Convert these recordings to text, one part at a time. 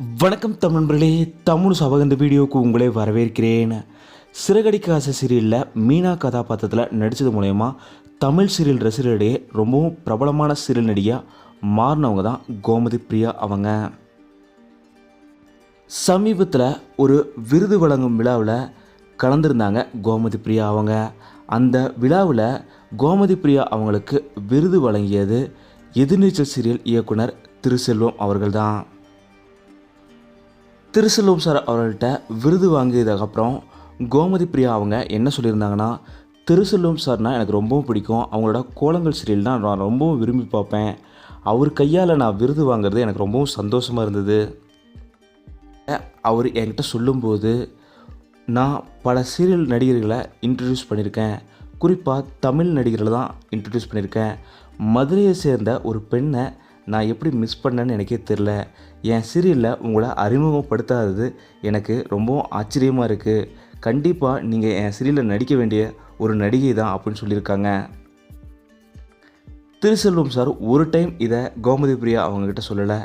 வணக்கம் தமிழர்களே தமிழ் சபக இந்த வீடியோவுக்கு உங்களே வரவேற்கிறேன். சிறகடிக்க ஆசை சீரியலில் மீனா கதாபாத்திரத்தில் நடித்தது மூலயமா தமிழ் சீரியல் ரசிகர்களிடையே ரொம்பவும் பிரபலமான சீரியல் நடிகையாக மாறினவங்க தான் கோமதி பிரியா அவங்க. சமீபத்தில் ஒரு விருது வழங்கும் விழாவில் கலந்துருந்தாங்க கோமதி பிரியா அவங்க. அந்த விழாவில் கோமதி பிரியா அவங்களுக்கு விருது வழங்கியது எதிர்நீச்சல் சீரியல் இயக்குனர் திருசெல்வம் அவர்கள்தான் திருசெல்வம் சார் அவர்கள்ட்ட விருது வாங்கியதுக்கப்புறம் கோமதி பிரியா அவங்க என்ன சொல்லியிருந்தாங்கன்னா திருசெல்வம் சார்னால் எனக்கு ரொம்பவும் பிடிக்கும். அவங்களோட கோலங்கள் சீரியல் தான். நான் ரொம்பவும் விரும்பி பார்ப்பேன். அவர் கையால் நான் விருது வாங்குறது எனக்கு ரொம்பவும் சந்தோஷமாக இருந்தது. அவர் என்கிட்ட சொல்லும்போது நான் பல சீரியல் நடிகர்களை இன்ட்ரடியூஸ் பண்ணியிருக்கேன். குறிப்பாக தமிழ் நடிகர்களை தான் இன்ட்ரடியூஸ் பண்ணியிருக்கேன். மதுரையை சேர்ந்த ஒரு பெண்ணை நான் எப்படி மிஸ் பண்ணேன்னு எனக்கே தெரில என் சீரியலில் உங்களை அறிமுகப்படுத்தாதது எனக்கு ரொம்பவும் ஆச்சரியமாக இருக்குது கண்டிப்பாக நீங்கள் என் சீரியலில் நடிக்க வேண்டிய ஒரு நடிகை தான் அப்படின்னு சொல்லியிருக்காங்க. திருசெல்வம் சார் ஒரு டைம் இதை கோமதி பிரியா அவங்கக்கிட்ட சொல்லலை.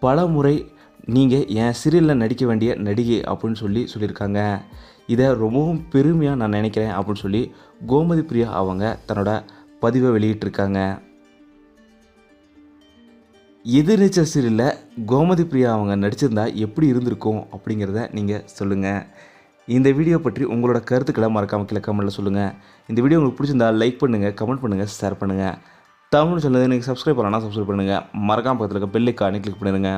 பல முறை நீங்கள் என் சீரியலில் நடிக்க வேண்டிய நடிகை அப்படின்னு சொல்லி சொல்லியிருக்காங்க. இதை ரொம்பவும் பெருமையாக நான் நினைக்கிறேன் அப்படின்னு சொல்லி கோமதி பிரியா அவங்க தன்னோட பதிவை வெளியிட்டிருக்காங்க. எதிர்நீச்சல் சீரியலில் கோமதி பிரியா அவங்க நடிச்சிருந்தா எப்படி இருந்திருக்கும் அப்படிங்கிறத நீங்கள் சொல்லுங்கள் இந்த வீடியோ பற்றி உங்களோட கருத்துக்களை மறக்காமல் கீழே கமெண்ட்டில் சொல்லுங்கள் இந்த வீடியோ உங்களுக்கு பிடிச்சிருந்தா லைக் பண்ணுங்கள் கமெண்ட் பண்ணுங்கள் ஷேர் பண்ணுங்கள் தமிழ் சொன்னது நீங்கள் சப்ஸ்கிரைப் பண்ணலாம் சப்ஸ்கிரைப் பண்ணுங்கள் மறக்காம பக்கத்தில் இருக்க பெல்லைக்கானே கிளிக் பண்ணிடுங்க.